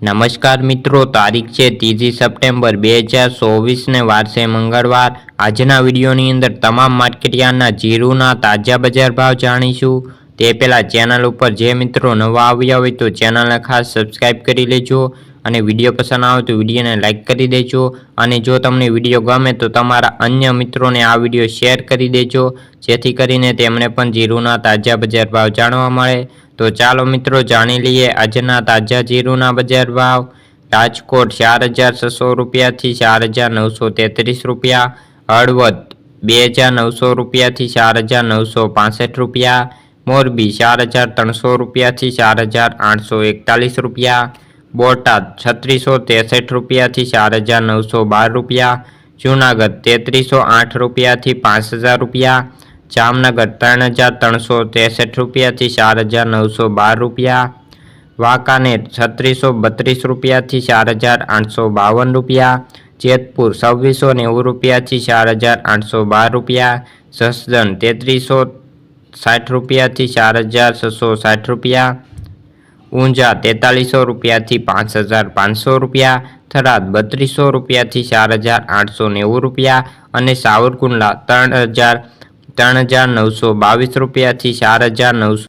નમસ્કાર મિત્રો, તારીખ છે ત્રીજી સપ્ટેમ્બર બે હજાર ચોવીસને વારસે મંગળવાર. આજના વિડીયોની અંદર તમામ માર્કેટયાર્ડના જીરુના તાજા બજાર ભાવ જાણીશું. તે પહેલાં ચેનલ ઉપર જે મિત્રો નવા આવ્યા હોય તો ચેનલને ખાસ સબસ્ક્રાઈબ કરી લેજો અને વીડિયો પસંદ આવે તો વિડીયોને લાઇક કરી દેજો. અને જો તમને વીડિયો ગમે તો તમારા અન્ય મિત્રોને આ વીડિયો શેર કરી દેજો. જેથી કરીને તેમને પણ જીરુના તાજા બજાર ભાવ જાણવા મળે. તો ચાલો મિત્રો જાણી લઈએ આજના તાજા જીરુના બજાર ભાવ. રાજકોટ ચાર હજાર છસો રૂપિયાથી ચાર હજાર નવસો તેત્રીસ રૂપિયા. હળવદ બે હજાર નવસો રૂપિયાથી ચાર હજાર નવસો પાસઠ રૂપિયા. મોરબી ચાર હજાર ત્રણસો રૂપિયાથી ચાર હજાર આઠસો એકતાલીસ રૂપિયા. બોટાદ છત્રીસો ત્રેસઠ રૂપિયાથી ચાર હજાર નવસો બાર રૂપિયા. જૂનાગઢ તેત્રીસો આઠ રૂપિયાથી પાંચ હજાર રૂપિયા. જામનગર ત્રણ હજાર ત્રણસો ત્રેસઠ રૂપિયાથી ચાર હજાર નવસો બાર રૂપિયા. વાંકાનેર છત્રીસો બત્રીસ રૂપિયાથી ચાર હજાર આઠસો બાવન રૂપિયા. જેતપુર છવ્વીસો નેવું રૂપિયાથી ચાર હજાર આઠસો બાર રૂપિયા. જસદન તેત્રીસો સાઠ રૂપિયાથી ચાર હજાર છસો સાઠ રૂપિયા. ઊંઝા તેતાલીસો રૂપિયાથી પાંચ હજાર પાંચસો રૂપિયા. થરાદ બત્રીસો રૂપિયાથી ચાર હજાર આઠસો નેવું રૂપિયા. અને સાવરકુંડલા ત્રણ હજાર ત્રણ હજાર નવસો બાવીસ રૂપિયાથી ચાર હજાર નવસો